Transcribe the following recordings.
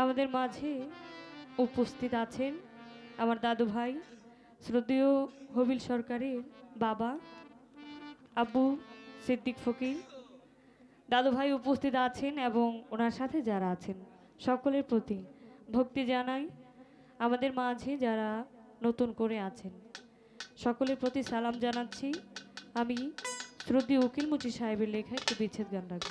আমাদের মাঝে উপস্থিত আছেন আমার দাদু ভাই, শ্রদ্ধেয় হবিল সরকারের বাবা, আব্বু সিদ্দিক ফকির। দাদু ভাই উপস্থিত আছেন এবং ওনার সাথে যারা আছেন, সকলের প্রতি ভক্তি জানাই আমাদের মাঝে যারা নতুন করে আছেন। সকলের প্রতি সালাম জানাচ্ছি। আমি শ্রদ্ধেয় উকিল মুচি সাহেবের লেখা একটি বিচ্ছেদ গান রাখব।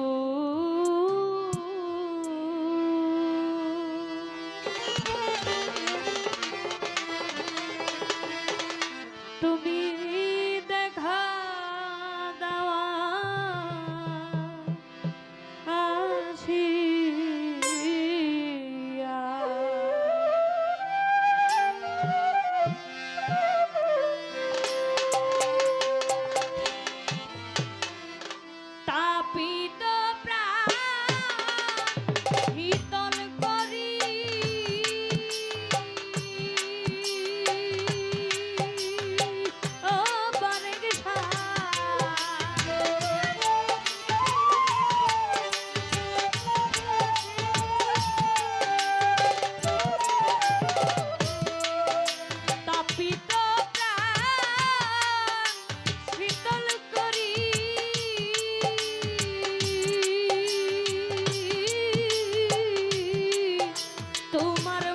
তোমার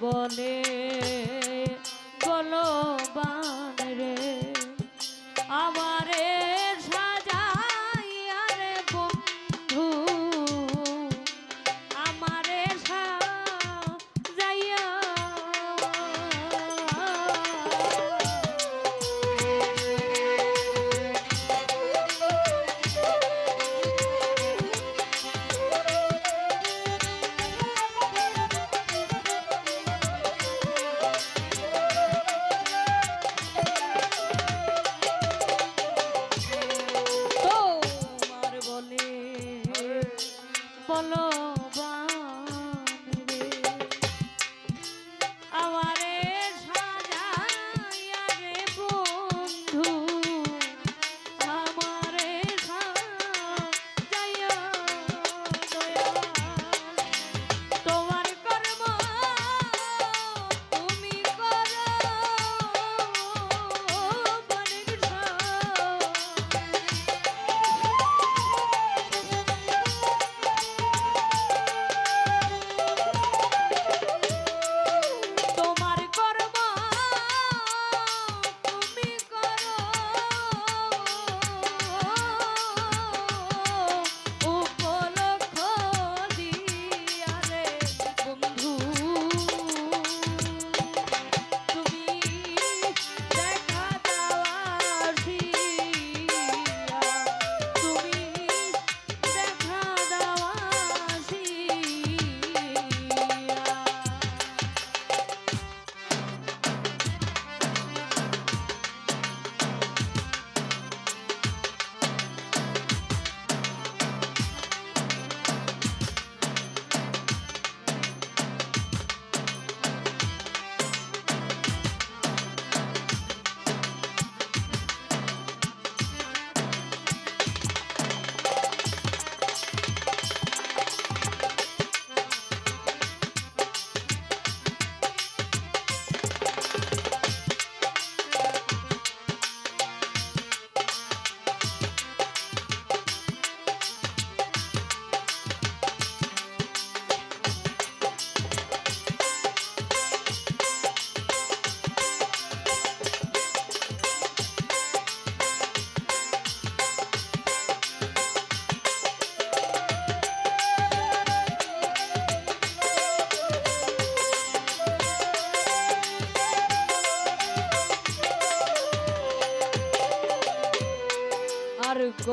বলে বলবান রে আমারে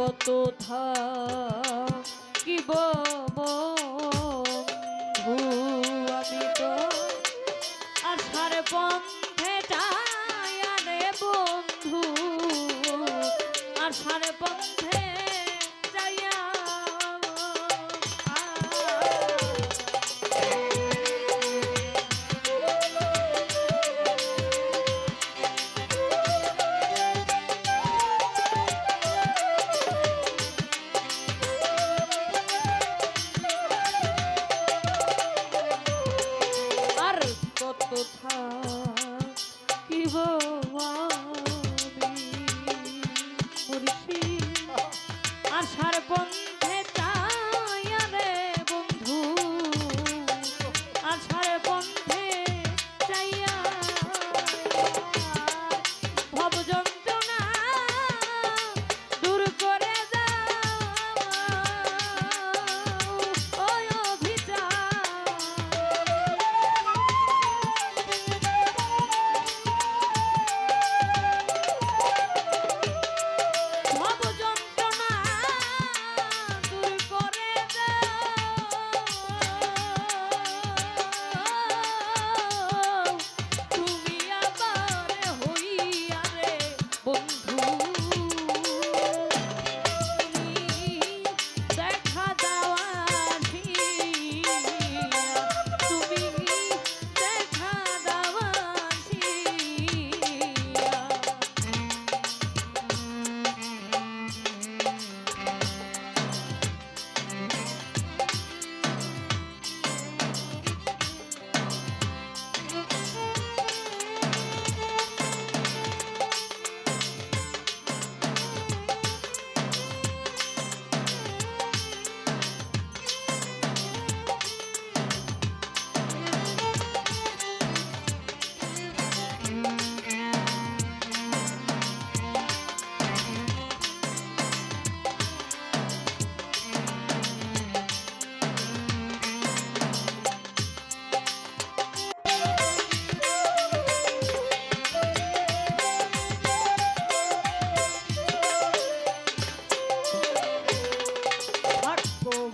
কত থাকিব বন্ধু আমি তো? আশার পন্থে যাই বন্ধু আশার কোথা কি বল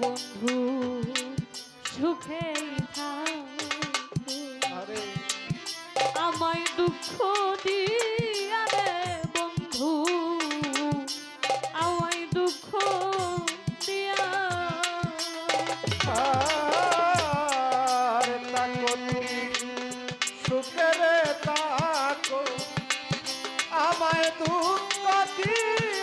বন্ধু সুখে আমায় দুঃখ দিয়া বন্ধু আমায় দুঃখ দিয়া। সুখের তাকো আমায় দুঃখ দিয়া